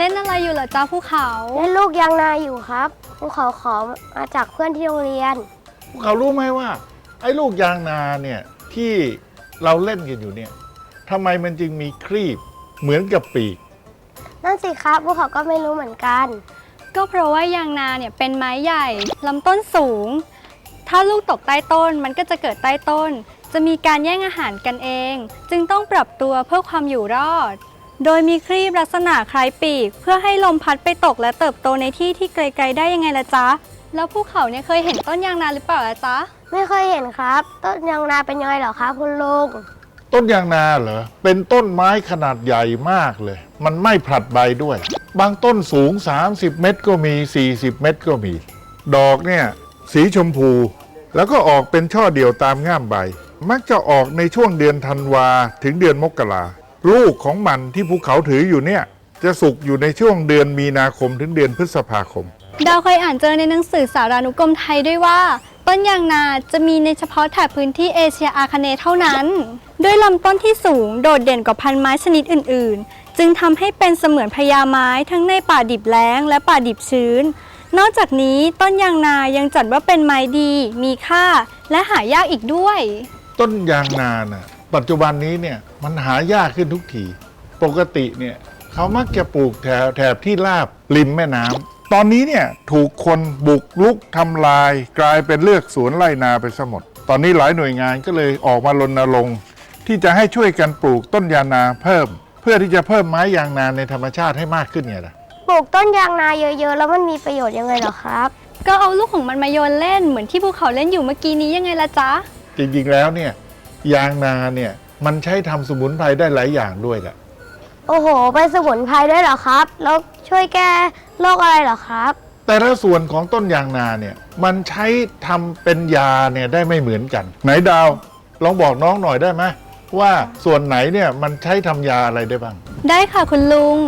ล่นอะไรอยู่เหรอจ้าภูเขา เล่นลูกยางนาอยู่ครับภูเขาขอมาจากเพื่อนที่โรงเรียนพวกเขารู้ไหมว่า ไอ้ลูกยางนาเนี่ยที่เราเล่นกันอยู่เนี่ยทำไมมันจึงมีครีบเหมือนกับปีก นั่นสิครับภูเขาก็ไม่รู้เหมือนกัน ก็เพราะว่ายางนาเนี่ยเป็นไม้ใหญ่ลำต้นสูง ถ้าลูกตกใต้ต้นมันก็จะเกิดใต้ต้น จะมีการแย่งอาหารกันเอง จึงต้องปรับตัวเพื่อความอยู่รอด โดยมีครีบลักษณะคล้ายปีก เพื่อให้ลมพัดไปตกและเติบโตในที่ที่ไกลๆได้ยังไงล่ะจ๊ะ แล้วภูเขาเนี่ยเคยเห็นต้นยางนาหรือเปล่าล่ะจ๊ะ ไม่เคยเห็นครับ ต้นยางนาเป็นยังไงเหรอครับคุณลุง ต้นยางนาเหรอ เป็นต้นไม้ขนาดใหญ่มากเลย มันไม่ผลัดใบด้วย บางต้นสูง 30 เมตรก็มี 40 เมตรก็มี ดอกเนี่ยสีชมพู แล้วก็ออกเป็นช่อเดี่ยวตามง่ามใบ มักจะออกในช่วงเดือนธันวาถึงเดือนมกรา ลูกของมันที่ภูเขาถืออยู่เนี่ย จะสุกอยู่ในช่วงเดือนมีนาคมถึงเดือนพฤษภาคม ดาวเคยอ่านเจอในหนังสือสารานุกรมไทยด้วยว่า ต้นยางนาจะมีในเฉพาะแถบพื้นที่เอเชียอาคเนย์เท่านั้น ด้วยลำต้นที่สูงโดดเด่นกว่าพันไม้ชนิดอื่น ๆ จึงทำให้เป็นเสมือนพญาไม้ทั้งในป่าดิบแล้ง และป่าดิบชื้น นอกจากนี้ต้นยางนายังจัดว่าเป็นไม้ดี มีค่า และหายากอีกด้วย ต้นยางนาน่ะปัจจุบันนี้เนี่ย มันหายากขึ้นทุกที ปกติเนี่ยเขามักจะปลูกแถวแถบที่ราบริมแม่น้ำตอนนี้เนี่ยถูกคนบุกลุกทำลาย กลายเป็นเลือกสวนไร่นาไปซะหมด ตอนนี้หลายหน่วยงานก็เลยออกมารณรงค์ที่จะให้ช่วยกันปลูกต้นยางนาเพิ่ม เพื่อที่จะเพิ่มไม้ยางนาในธรรมชาติให้มากขึ้นไงล่ะปลูกต้นยางนาเยอะๆ แล้วมันมีประโยชน์ยังไงเหรอครับ ก็เอาลูกของมันมาโยนเล่นเหมือนที่ภูเขาเล่นอยู่เมื่อกี้นี้ยังไงล่ะจ๊ะ จริงๆแล้วเนี่ยยางนาเนี่ย มันใช้ทำสมุนไพรได้หลายอย่างด้วยแหละโอ้โห เป็นสมุนไพรด้วยเหรอครับ แล้วช่วยแก้โรคอะไรเหรอครับ แต่ละส่วนของต้นยางนาเนี่ยมันใช้ทำเป็นยาเนี่ยได้ไม่เหมือนกัน ไหนดาวลองบอกน้องหน่อยได้ไหมว่าส่วนไหนเนี่ยมันใช้ทำยาอะไรได้บ้าง ได้ค่ะคุณลุง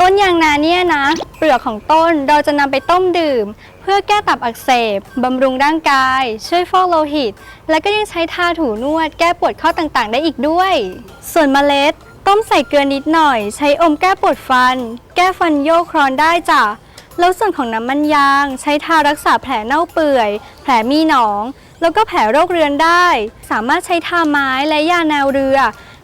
ต้นยางนาเนี่ยนะ เปลือกของต้นเราจะนำไปต้มดื่ม เพื่อแก้ตับอักเสบบำรุงร่างกาย ช่วยฟอกโลหิต และก็ยังใช้ทาถูนวด แก้ปวดข้อต่างๆ ได้อีกด้วย ส่วนเมล็ด ต้มใส่เกลือนิดหน่อย ใช้อมแก้ปวดฟัน แก้ฟันโยกครอนได้จ้ะแล้วส่วนของน้ำมันยาง ใช้ทารักษาแผลเน่าเปื่อย แผลมีหนอง แล้วก็แผลโรคเรื้อนได้ สามารถใช้ทาไม้และยาแนวเรือ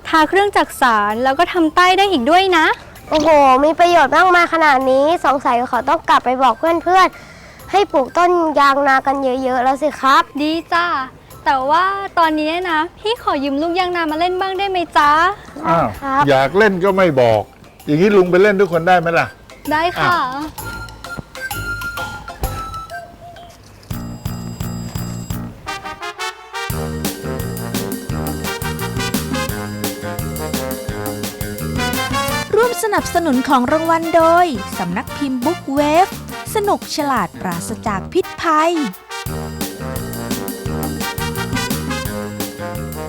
ทาเครื่องจักสารแล้วก็ทำใต้ได้อีกด้วยนะ โอ้โห มีประโยชน์มากมายขนาดนี้ สงสัยขาต้องกลับไปบอกเพื่อนๆ ให้ปลูกต้นยางนากันเยอะๆแล้วสิครับ ดีจ้าแต่ว่าตอนนี้นะ พี่ขอยืมลูกยางนามาเล่นบ้างได้ไหมจ๊ะ อ้าวครับ อยากเล่นก็ไม่บอก อย่างนี้ลุงไปเล่นด้วยคนได้ไหมล่ะ ได้ค่ะอ้าวร่วมสนับสนุนของรางวัลโดย สำนักพิมพ์บุ๊กเวฟ สนุกฉลาดปราศจากพิษภัย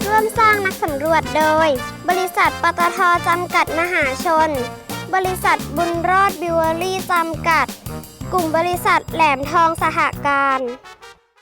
ร่วมสร้างนักสำรวจโดย บริษัทปตทจำกัดมหาชน บริษัทบุญรอดบิวเวอรี่จำกัด กลุ่มบริษัทแหลมทองสหการ